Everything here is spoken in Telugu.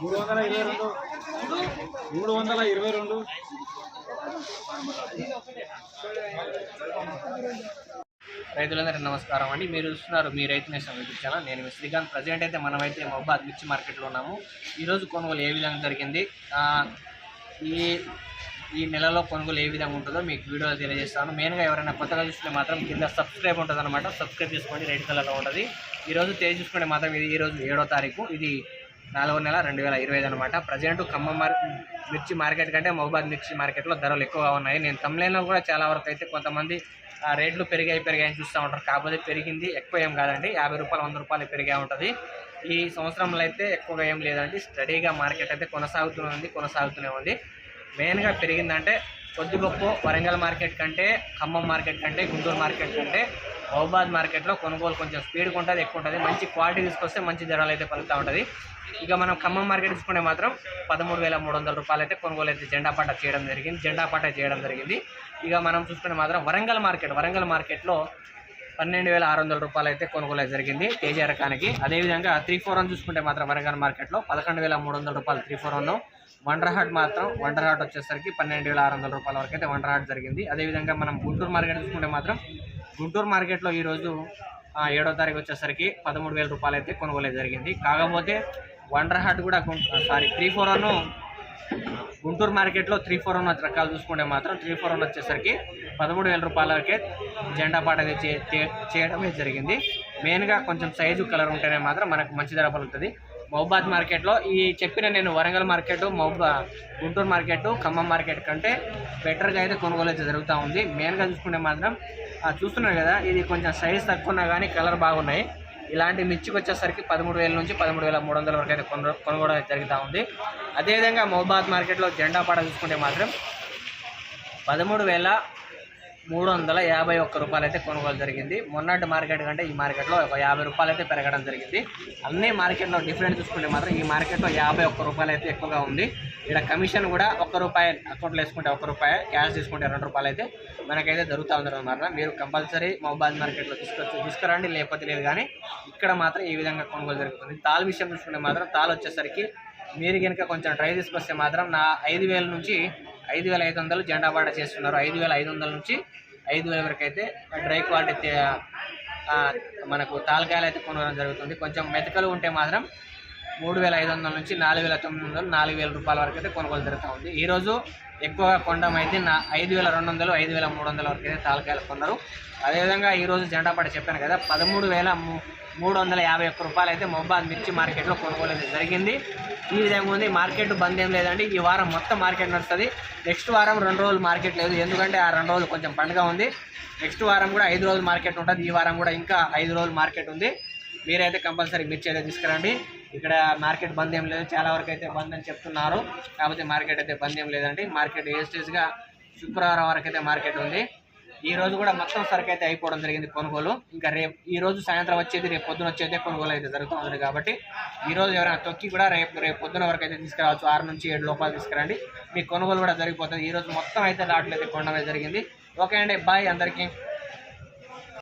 మూడు వందల ఇరవై రెండు మూడు వందల ఇరవై రెండు రైతులందరికీ నమస్కారం అండి. మీరు చూస్తున్నారు మీ రైతు నేషన్ యూట్యూబ్ ఛానల్. నేను మీ శ్రీకాంత్. ప్రజెంట్ అయితే మనమైతే మొబాద్ మిర్చి మార్కెట్లో ఉన్నాము. ఈరోజు కొనుగోలు ఏ విధంగా జరిగింది? ఈ ఈ నెలలో కొనుగోలు ఏ విధంగా ఉంటుందో మీకు వీడియోలో తెలియజేస్తాను. మెయిన్గా ఎవరైనా కొత్తగా చూస్తే మాత్రం కింద సబ్స్క్రైబ్ ఉంటుంది అనమాట సబ్స్క్రైబ్ చేసుకోండి రెడ్ కలర్లో ఉంటుంది. ఈరోజు తేజ్ చూసుకుంటే మాత్రం ఇది ఈరోజు ఏడో తారీఖు. ఇది నాలుగో నెల రెండు వేల ఇరవై ఐదు అనమాట ప్రజెంట్ ఖమ్మం మార్ మిర్చి మార్కెట్ కంటే మహబాద్ మిర్చి మార్కెట్లో ధరలు ఎక్కువగా ఉన్నాయి. నేను తమిళంలో కూడా చాలా వరకు అయితే కొంతమంది ఆ రేట్లు పెరిగాయి పెరిగాయని చూస్తూ ఉంటారు. కాకపోతే పెరిగింది ఎక్కువ ఏం కాదండి. యాభై రూపాయలు వంద రూపాయలు పెరిగా ఉంటుంది. ఈ సంవత్సరంలో అయితే ఎక్కువగా ఏం లేదండి. స్టడీగా మార్కెట్ అయితే కొనసాగుతూనే ఉంది కొనసాగుతూనే ఉంది. మెయిన్గా పెరిగిందంటే కొద్ది గొప్ప వరంగల్ మార్కెట్ కంటే ఖమ్మం మార్కెట్ కంటే గుంటూరు మార్కెట్ కంటే మహబాద్ మార్కెట్లో కొనుగోలు కొంచెం స్పీడ్గా ఉంటుంది ఎక్కువ ఉంటుంది. మంచి క్వాలిటీ తీసుకొస్తే మంచి ధరలు అయితే పలుకుతూ ఉంటుంది. ఇక మనం ఖమ్మం మార్కెట్ తీసుకుంటే మాత్రం పదమూడు వేల మూడు వందల రూపాయలు అయితే కొనుగోలు అయితే జెండా పట్ట చేయడం జరిగింది జెండా పట్ట చేయడం జరిగింది. ఇక మనం చూసుకుంటే మాత్రం వరంగల్ మార్కెట్ వరంగల్ మార్కెట్లో పన్నెండు వేల ఆరు వందల రూపాయలు అయితే కొనుగోలు అయితే జరిగింది తేజ రకానికి అదేవిధంగా త్రీ ఫోర్ వన్ చూసుకుంటే మాత్రం వరంగల్ మార్కెట్లో పదకొండు వేల మూడు వందల రూపాయలు three four one wonder hot మాత్రం వండర్ హాట్ వచ్చేసరికి పన్నెండు వేల ఆరు వందల రూపాయల వరకు అయితే వండర్ హాట్ జరిగింది. అదేవిధంగా మనం గుంటూరు మార్కెట్ చూసుకుంటే మాత్రం గుంటూరు మార్కెట్లో ఈరోజు ఏడో తారీఖు వచ్చేసరికి పదమూడు వేల రూపాయలు అయితే కొనుగోలు అయితే జరిగింది. కాకపోతే వండర్ హాట్ కూడా sorry three four one Guntur మార్కెట్లో త్రీ ఫోర్ వన్ రకాలు చూసుకుంటే మాత్రం త్రీ ఫోర్ వన్ వచ్చేసరికి పదమూడు వేల రూపాయల వరకే జెండా పాట అయితే చే- చేయడమే జరిగింది. మెయిన్గా కొంచెం సైజు కలర్ ఉంటేనే మాత్రం మనకు మంచి ధర పలుతుంది మహబాద్ మార్కెట్లో ఈ చెప్పిన నేను వరంగల్ మార్కెట్ మహబా గుంటూరు మార్కెట్ ఖమ్మం మార్కెట్ కంటే బెటర్గా అయితే కొనుగోలు అయితే జరుగుతూ ఉంది. మెయిన్గా చూసుకుంటే మాత్రం చూస్తున్నారు కదా ఇది కొంచెం సైజ్ తక్కువ ఉన్నా కానీ కలర్ బాగున్నాయి. ఇలాంటి మిర్చికి వచ్చేసరికి పదమూడు వేల నుంచి పదమూడు వేల మూడు వందల వరకు అయితే కొను కొనుగోలు జరుగుతూ ఉంది. అదేవిధంగా మహబాద్ మార్కెట్లో జెండా పాట చూసుకుంటే మాత్రం పదమూడు వేల మూడు వందల యాభై ఒక్క రూపాయలు అయితే కొనుగోలు జరిగింది. మొన్నటి మార్కెట్ కంటే ఈ మార్కెట్లో ఒక యాభై రూపాయలు అయితే పెరగడం జరిగింది. అన్ని మార్కెట్లో డిఫరెంట్ చూసుకుంటే మాత్రం ఈ మార్కెట్లో యాభై ఒక్క రూపాయలు అయితే ఎక్కువగా ఉంది. ఇక్కడ కమిషన్ కూడా ఒక్క రూపాయి అకౌంట్లో వేసుకుంటే ఒక్క రూపాయి క్యాష్ తీసుకుంటే రెండు రూపాయలు అయితే మనకైతే జరుగుతూ ఉందన్నమాట. అనమాట మీరు కంపల్సరీ మొబైల్ మార్కెట్లో తీసుకొచ్చి తీసుకురండి లేకపోతే లేదు కానీ ఇక్కడ మాత్రం ఈ విధంగా కొనుగోలు జరుగుతుంది. తాల్ విషయం చూసుకుంటే మాత్రం తాల్ వచ్చేసరికి మీరు కనుక కొంచెం ట్రై తీసుకొస్తే మాత్రం నా ఐదు వేల నుంచి ఐదు వేల ఐదు వందలు జెండా బాట చేస్తున్నారు. ఐదు వేల ఐదు వందల నుంచి ఐదు వేల వరకు అయితే డ్రై క్వాలిటీ మనకు తాలకాయలు అయితే కొనడం జరుగుతుంది. కొంచెం మెతకలు ఉంటే మాత్రం మూడు వేల ఐదు వందల నుంచి నాలుగు వేల తొమ్మిది వందలు నాలుగు వేల రూపాయల వరకు అయితే కొనుగోలు జరుగుతూ ఉంది. ఈరోజు ఎక్కువగా కొండం అయితే నా ఐదు వేల రెండు వందలు ఐదు వేల మూడు వందల వరకు అయితే తాలకాయలు కొన్నారు. అదేవిధంగా ఈరోజు జెండా పడ చెప్పాను కదా పదమూడు వేల మూ- మూడు వందల యాభై ఒక్క రూపాయలు అయితే మొబైల్ మిర్చి మార్కెట్లో కొనుగోలు జరిగింది. ఈ విధంగా ఉంది. మార్కెట్ బంద్ ఏం లేదండి. ఈ వారం మొత్తం మార్కెట్ నడుస్తుంది. నెక్స్ట్ వారం రెండు రోజులు మార్కెట్ లేదు. ఎందుకంటే ఆ రెండు రోజులు కొంచెం పండుగ ఉంది. నెక్స్ట్ వారం కూడా ఐదు రోజులు మార్కెట్ ఉంటుంది. ఈ వారం కూడా ఇంకా ఐదు రోజులు మార్కెట్ ఉంది. మీరైతే కంపల్సరీ మిర్చి అయితే తీసుకురండి. ఇక్కడ మార్కెట్ బంద్ ఏం లేదు. చాలా వరకు అయితే బంద్ అని చెప్తున్నారు. కాకపోతే మార్కెట్ అయితే బంద్ ఏం లేదండి. మార్కెట్ వేస్టేజ్గా శుక్రవారం వరకు అయితే మార్కెట్ ఉంది. ఈ రోజు కూడా మొత్తం సరుకు అయితే అయిపోవడం జరిగింది కొనుగోలు. ఇంకా రేపు ఈ రోజు సాయంత్రం వచ్చేది రేపు పొద్దున వచ్చేది కొనుగోలు అయితే జరుగుతుంది కాబట్టి ఈ రోజు ఎవరైనా తొక్కి కూడా రేపు రేపు పొద్దున వరకు అయితే తీసుకురావచ్చు. ఆరు నుంచి ఏడు లోపల తీసుకురండి. మీ కొనుగోలు కూడా జరిగిపోతుంది. ఈ రోజు మొత్తం అయితే రావట్లేదు అయితే కొనడం అయితే జరిగింది. ఓకే అండి. బాయ్ అందరికీ.